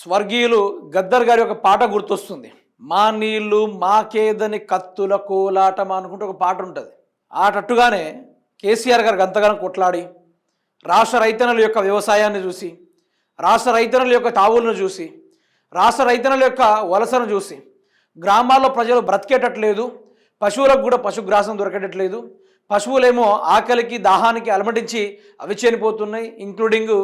స్వర్గీయులు గద్దర్ గారి ఒక పాట గుర్తొస్తుంది. మా నీళ్ళు మాకేదని కత్తుల కోలాటం అనుకుంటే ఒక పాట ఉంటుంది. ఆటట్టుగానే కేసీఆర్ గారికి అంతగానో కొట్లాడి రాష్ట్ర రైతన్నల యొక్క వ్యవసాయాన్ని చూసి రాష్ట్ర రైతన్నల యొక్క తావులను చూసి రాష్ట్ర రైతన్నల యొక్క వలసను చూసి గ్రామాల్లో ప్రజలు బ్రతికేటట్లేదు పశువులకు కూడా పశుగ్రాసం దొరికేటట్లేదు పశువులేమో ఆకలికి దాహానికి అలమటించి అవి చనిపోతున్నాయి. ఇంక్లూడింగ్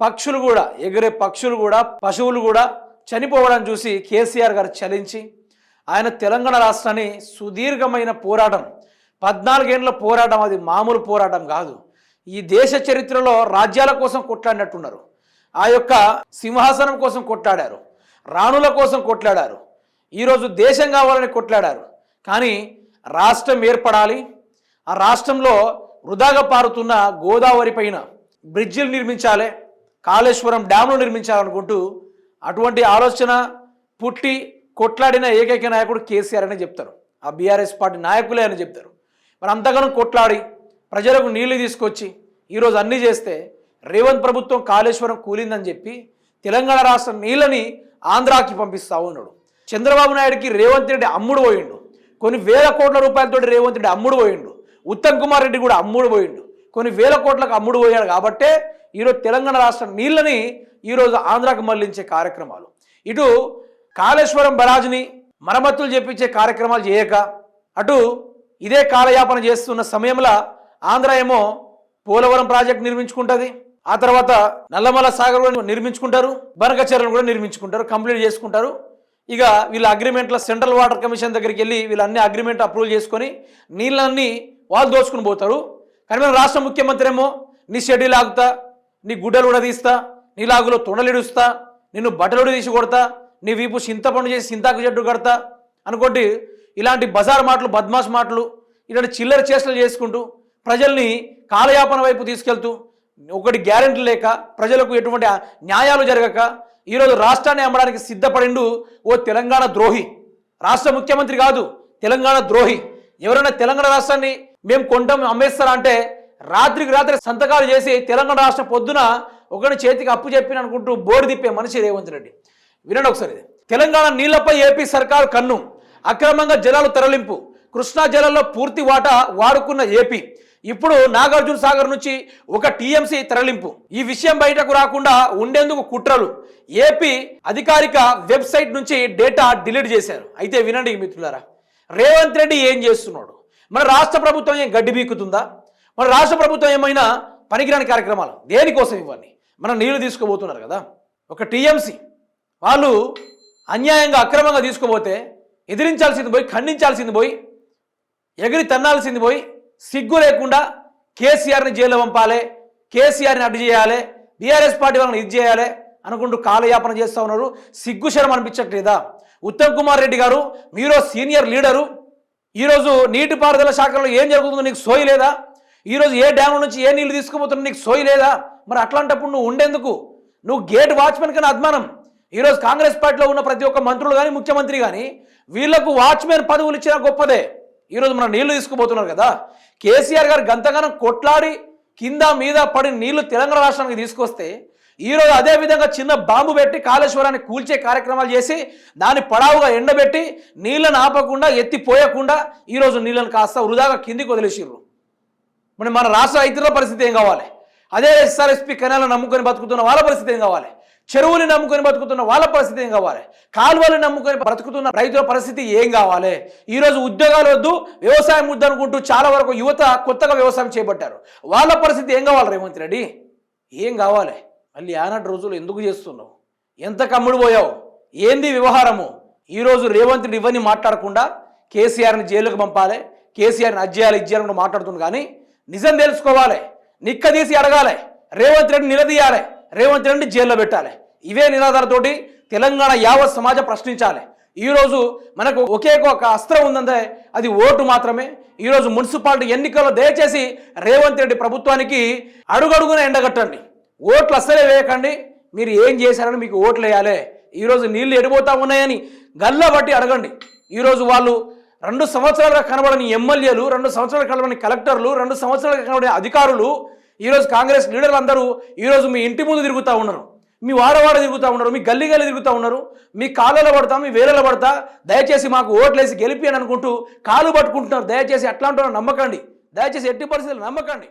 పక్షులు కూడా ఎగిరే పక్షులు కూడా పశువులు కూడా చనిపోవడం చూసి కేసీఆర్ గారు చలించి ఆయన తెలంగాణ రాష్ట్రాన్ని సుదీర్ఘమైన పోరాటం పద్నాలుగేండ్ల పోరాటం అది మామూలు పోరాటం కాదు. ఈ దేశ చరిత్రలో రాజ్యాల కోసం కొట్లాడినట్టున్నారు. ఆ యొక్క సింహాసనం కోసం కొట్లాడారు. రాణుల కోసం కొట్లాడారు. ఈరోజు దేశం కావాలని కొట్లాడారు. కానీ రాష్ట్రం ఏర్పడాలి ఆ రాష్ట్రంలో వృధాగా పారుతున్న గోదావరి పైన బ్రిడ్జిలు నిర్మించాలి కాళేశ్వరం డ్యామ్లు నిర్మించాలనుకుంటూ అటువంటి ఆలోచన పుట్టి కొట్లాడిన ఏకైక నాయకుడు కేసీఆర్ అని చెప్తారు. ఆ బీఆర్ఎస్ పార్టీ నాయకులే అని చెప్తారు. మరి అంతగానో కొట్లాడి ప్రజలకు నీళ్ళు తీసుకొచ్చి ఈరోజు అన్నీ చేస్తే రేవంత్ ప్రభుత్వం కాళేశ్వరం కూలిందని చెప్పి తెలంగాణ రాష్ట్రం నీళ్ళని ఆంధ్రాకి పంపిస్తా ఉన్నాడు. చంద్రబాబు నాయుడుకి రేవంత్ రెడ్డి అమ్ముడు పోయిండు. కొన్ని వేల కోట్ల రూపాయలతో రేవంత్ రెడ్డి అమ్ముడు పోయిండు. ఉత్తమ్ కుమార్ రెడ్డి కూడా అమ్ముడు పోయిండు. కొన్ని వేల కోట్లకు అమ్ముడు పోయాడు కాబట్టే ఈరోజు తెలంగాణ రాష్ట్రం నీళ్ళని ఈరోజు ఆంధ్రాకు మళ్ళించే కార్యక్రమాలు. ఇటు కాళేశ్వరం బరాజుని మరమ్మతులు చేపించే కార్యక్రమాలు చేయక అటు ఇదే కాలయాపన చేస్తున్న సమయంలో ఆంధ్ర ఏమో పోలవరం ప్రాజెక్ట్ నిర్మించుకుంటుంది ఆ తర్వాత నల్లమల సాగర్ కూడా నిర్మించుకుంటారు బనకచర్లను కూడా నిర్మించుకుంటారు కంప్లీట్ చేసుకుంటారు. ఇక వీళ్ళ అగ్రిమెంట్ల సెంట్రల్ వాటర్ కమిషన్ దగ్గరికి వెళ్ళి వీళ్ళన్ని అగ్రిమెంట్ అప్రూవల్ చేసుకొని నీళ్ళన్నీ వాళ్ళు దోచుకుని పోతారు. కానీ మన రాష్ట్ర ముఖ్యమంత్రి ఏమో నీ షెడ్యూల్ ఆగుతా నీ గుడ్డలు కూడా తీస్తా నీ లాగులో తొండలిడుస్తా నిన్ను బట్టలు తీసి కొడతా నీ వీపు చింతపండు చేసి చింతాకు చెట్టు కడతా అనుకోండి ఇలాంటి బజార్ మాటలు బద్మాష్ మాటలు ఇలాంటి చిల్లర చేష్టలు చేసుకుంటూ ప్రజల్ని కాలయాపన వైపు తీసుకెళ్తూ ఒకటి గ్యారెంటీ లేక ప్రజలకు ఎటువంటి న్యాయాలు జరగక ఈరోజు రాష్ట్రాన్ని అమ్మడానికి సిద్ధపడిండు ఓ తెలంగాణ ద్రోహి. రాష్ట్ర ముఖ్యమంత్రి కాదు తెలంగాణ ద్రోహి. ఎవరైనా తెలంగాణ రాష్ట్రాన్ని మేము కొంటాం అమ్మేస్తారా అంటే రాత్రికి రాత్రి సంతకాలు చేసి తెలంగాణ రాష్ట్రం పొద్దున ఒకటి చేతికి అప్పు చెప్పిన అనుకుంటూ బోర్డు తిప్పే మనిషి రేవంత్ రెడ్డి. వినండి ఒకసారి తెలంగాణ నీళ్ళపై ఏపీ సర్కారు కన్ను. అక్రమంగా జలాలు తరలింపు. కృష్ణా జలాల్లో పూర్తి వాటా వాడుకున్న ఏపీ. ఇప్పుడు నాగార్జున సాగర్ నుంచి ఒక టీఎంసీ తరలింపు. ఈ విషయం బయటకు రాకుండా ఉండేందుకు కుట్రలు. ఏపీ అధికారిక వెబ్సైట్ నుంచి డేటా డిలీట్ చేశారు. అయితే వినండి మిత్రులారా. రేవంత్ రెడ్డి ఏం చేస్తున్నాడు? మన రాష్ట్ర ప్రభుత్వం ఏం గడ్డి బీకుతుందా? మన రాష్ట్ర ప్రభుత్వం ఏమైనా పనికిరాని కార్యక్రమాలు? దేనికోసం ఇవన్నీ మనం నీళ్ళు తీసుకోబోతున్నారు కదా. ఒక టీఎంసీ. వాళ్ళు అన్యాయంగా అక్రమంగా తీసుకోబోతే ఎదిరించాల్సింది పోయి ఖండించాల్సింది పోయి ఎగిరి తన్నాల్సింది పోయి సిగ్గు లేకుండా కేసీఆర్ని జైల్లో పంపాలి కేసీఆర్ని అడ్డు చేయాలి బీఆర్ఎస్ పార్టీ వాళ్ళని ఇది చేయాలి అనుకుంటూ కాలయాపన చేస్తూ ఉన్నారు. సిగ్గు శరం అనిపించట్లేదా? ఉత్తమ్ కుమార్ రెడ్డి గారు మీరు సీనియర్ లీడరు ఈరోజు నీటిపారుదల శాఖలో ఏం జరుగుతుందో నీకు సోయి లేదా? ఈరోజు ఏ డ్యామ్ నుంచి ఏ నీళ్ళు తీసుకుపోతున్నా నీకు సోయి లేదా? మరి అట్లాంటప్పుడు నువ్వు ఉండేందుకు? నువ్వు గేట్ వాచ్మెన్ కన్నా అద్మానం. ఈరోజు కాంగ్రెస్ పార్టీలో ఉన్న ప్రతి ఒక్క మంత్రులు కానీ ముఖ్యమంత్రి కానీ వీళ్ళకు వాచ్మెన్ పదవులు ఇచ్చినా గొప్పదే. ఈరోజు మనం నీళ్ళు తీసుకుపోతున్నారు కదా. కేసీఆర్ గారు గంతగానం కొట్లాడి కింద మీద పడి నీళ్ళు తెలంగాణ రాష్ట్రానికి తీసుకొస్తే ఈరోజు అదే విధంగా చిన్న బాంబు పెట్టి కాళేశ్వరాన్ని కూల్చే కార్యక్రమాలు చేసి దాన్ని పడావుగా ఎండబెట్టి నీళ్ళను ఆపకుండా ఎత్తిపోయకుండా ఈరోజు నీళ్ళని కాస్త వృధాగా కిందికి వదిలేసిర్రు. మరి మన రాష్ట్ర రైతుల పరిస్థితి ఏం కావాలి? అదే ఎస్ఆర్ఎస్పి కెనాలను నమ్ముకొని బతుకుతున్న వాళ్ళ పరిస్థితి ఏం కావాలి? చెరువుని నమ్ముకొని బతుకుతున్న వాళ్ళ పరిస్థితి ఏం కావాలి? కాలువలు నమ్ముకొని బ్రతుకుతున్న రైతుల పరిస్థితి ఏం కావాలి? ఈరోజు ఉద్యోగాలు వద్దు వ్యవసాయం వద్దు అనుకుంటూ చాలా వరకు యువత కొత్తగా వ్యవసాయం చేపట్టారు. వాళ్ళ పరిస్థితి ఏం కావాలి రేవంత్ రెడ్డి? ఏం కావాలి? మళ్ళీ ఆనాటి రోజులు ఎందుకు చేస్తున్నావు? ఎంత కమ్ముడు పోయావు? ఏంది వ్యవహారము? ఈరోజు రేవంత్ని ఇవన్నీ మాట్లాడకుండా కేసీఆర్ని జైలుకు పంపాలి కేసీఆర్ని అజ్జేయాలి ఇజ్జేయాలని కూడా మాట్లాడుతుంది కానీ నిజం తెలుసుకోవాలి నిక్కదీసి అడగాలి రేవంత్ రెడ్డి నిలదీయాలి రేవంత్ రెడ్డి జైల్లో పెట్టాలి. ఇవే నినాదాలతోటి తెలంగాణ యావత్ సమాజం ప్రశ్నించాలి. ఈరోజు మనకు ఒకే ఒక అస్త్రం ఉందంటే అది ఓటు మాత్రమే. ఈరోజు మున్సిపాలిటీ ఎన్నికల్లో దయచేసి రేవంత్ రెడ్డి ప్రభుత్వానికి అడుగడుగున ఎండగట్టండి. ఓట్లు అస్సలే వేయకండి. మీరు ఏం చేశారని మీకు ఓట్లు వేయాలి. ఈరోజు నీళ్ళు ఎడిపోతా ఉన్నాయని గల్లా బట్టి అడగండి. ఈరోజు వాళ్ళు రెండు సంవత్సరాలుగా కనబడని ఎమ్మెల్యేలు రెండు సంవత్సరాలు కనబడని కలెక్టర్లు రెండు సంవత్సరాలుగా కనబడిన అధికారులు ఈరోజు కాంగ్రెస్ లీడర్లు అందరూ ఈరోజు మీ ఇంటి ముందు తిరుగుతూ ఉన్నారు. మీ వాడవాడ తిరుగుతూ ఉన్నారు. మీ గల్లీ గల్లీ తిరుగుతూ ఉన్నారు. మీ కాళ్ళలో పడతా మీ వేలలో పడతా. దయచేసి మాకు ఓట్లేసి గెలిపి అని అనుకుంటూ కాలు పట్టుకుంటున్నారు. దయచేసి అట్లాంటి నమ్మకండి. దయచేసి ఎట్టి పరిస్థితులు నమ్మకండి.